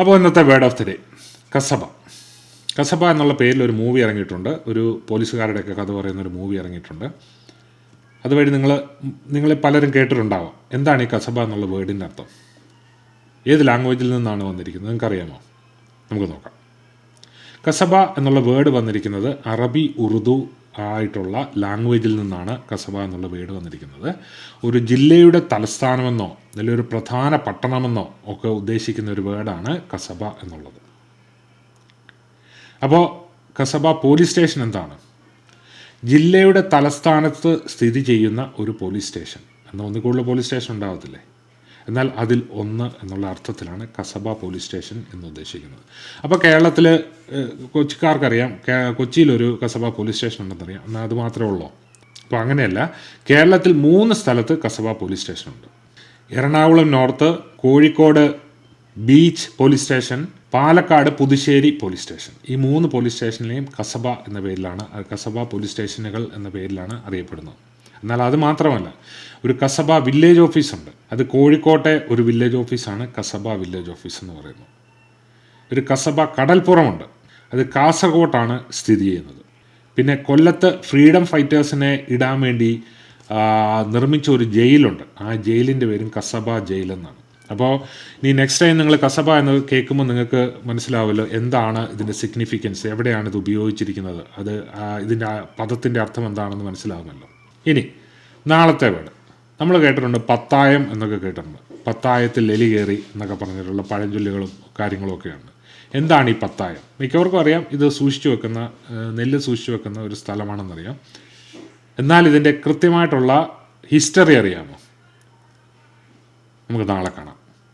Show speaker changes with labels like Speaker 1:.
Speaker 1: അപ്പോൾ ഇന്നത്തെ word of the day Kasaba. Kasaba എന്നുള്ള പേരിൽ ഒരു മൂവി ഇറങ്ങിയിട്ടുണ്ട്. ഒരു പോലീസുകാരുടെയൊക്കെ കഥ പറയുന്ന ഒരു മൂവി ഇറങ്ങിയിട്ടുണ്ട്. അതുവഴി നിങ്ങൾ നിങ്ങൾ പലരും കേട്ടിട്ടുണ്ടാവാം. എന്താണ് ഈ കസബ എന്നുള്ള വേർഡിന്റെ അർത്ഥം? ഏത് ലാംഗ്വേജിൽ നിന്നാണ് വന്നിരിക്കുന്നത്? നിങ്ങൾക്കറിയാമോ? നമുക്ക് നോക്കാം. കസബ എന്നുള്ള വേർഡ് വന്നിരിക്കുന്നത് അറബി ഉറുദു ആയിട്ടുള്ള ലാംഗ്വേജിൽ നിന്നാണ് കസബ എന്നുള്ള വേർഡ് വന്നിരിക്കുന്നത്. ഒരു ജില്ലയുടെ തലസ്ഥാനമെന്നോ അല്ലെങ്കിൽ ഒരു പ്രധാന പട്ടണമെന്നോ ഒക്കെ ഉദ്ദേശിക്കുന്ന ഒരു വേർഡാണ് കസബ എന്നുള്ളത്. അപ്പോൾ കസബ പോലീസ് സ്റ്റേഷൻ എന്താണ്? ജില്ലയുടെ തലസ്ഥാനത്ത് സ്ഥിതി ചെയ്യുന്ന ഒരു പോലീസ് സ്റ്റേഷൻ. എന്നാൽ ഒന്നിക്കൂടുതൽ പോലീസ് സ്റ്റേഷൻ ഉണ്ടാവത്തില്ലേ? എന്നാൽ അതിൽ ഒന്ന് എന്നുള്ള അർത്ഥത്തിലാണ് കസബ പോലീസ് സ്റ്റേഷൻ എന്ന് ഉദ്ദേശിക്കുന്നത്. അപ്പോൾ കേരളത്തിൽ കൊച്ചിക്കാർക്കറിയാം കൊച്ചിയിലൊരു കസബ പോലീസ് സ്റ്റേഷൻ ഉണ്ടെന്നറിയാം. എന്നാൽ അത് മാത്രമേ ഉള്ളൂ. അപ്പോൾ അങ്ങനെയല്ല കേരളത്തിൽ മൂന്ന് സ്ഥലത്ത് Kasaba police സ്റ്റേഷനുണ്ട് Ernakulam north Kozhikode beach police station Palakkad Puthussery police station. ഈ മൂന്ന് പോലീസ് സ്റ്റേഷനിലെയും കസബ എന്ന പേരിലാണ് കസബ പോലീസ് സ്റ്റേഷനുകൾ എന്ന പേരിലാണ് അറിയപ്പെടുന്നത്. എന്നാൽ അത് മാത്രമല്ല ഒരു കസബ വില്ലേജ് ഓഫീസുണ്ട് അത് കോഴിക്കോട്ടെ ഒരു വില്ലേജ് ഓഫീസാണ് കസബ വില്ലേജ് ഓഫീസ് എന്ന് പറയുന്നത് ഒരു കസബ കടൽപ്പുറമുണ്ട്. അത് കാസർഗോട്ടാണ് സ്ഥിതി ചെയ്യുന്നത്. പിന്നെ കൊല്ലത്ത് ഫ്രീഡം ഫൈറ്റേഴ്സിനെ ഇടാൻ വേണ്ടി നിർമ്മിച്ച ഒരു ജയിലുണ്ട്. ആ ജയിലിന്റെ പേരും കസബ ജയിൽ എന്നാണ്. അപ്പോൾ ഇനി നെക്സ്റ്റ് ടൈം നിങ്ങൾ കസബ എന്ന് കേൾക്കുമ്പോൾ നിങ്ങൾക്ക് മനസ്സിലാവുമല്ലോ എന്താണ് ഇതിന്റെ സിഗ്നിഫിക്കൻസ് എവിടെയാണ് ഇത് ഉപയോഗിച്ചിരിക്കുന്നത്? അത് ഇതിന്റെ പദത്തിന്റെ അർത്ഥം എന്താണെന്ന് മനസ്സിലാവുമല്ലോ. ഇനി നാളത്തെ വേട് നമ്മൾ കേട്ടിട്ടുണ്ട് പത്തായം എന്നൊക്കെ കേട്ടിട്ടുണ്ട്. പത്തായത്തിൽ എലി കയറി എന്നൊക്കെ പറഞ്ഞിട്ടുള്ള പഴഞ്ചൊല്ലുകളും കാര്യങ്ങളുമൊക്കെയുണ്ട് എന്താണ് ഈ പത്തായം? മിക്കവർക്കും അറിയാം ഇത് സൂക്ഷിച്ചു വെക്കുന്ന നെല്ല് സൂക്ഷിച്ചു വെക്കുന്ന ഒരു സ്ഥലമാണെന്നറിയാം. എന്നാൽ ഇതിന്റെ കൃത്യമായിട്ടുള്ള ഹിസ്റ്ററി അറിയാമോ? നമുക്ക് നാളെ കാണാം.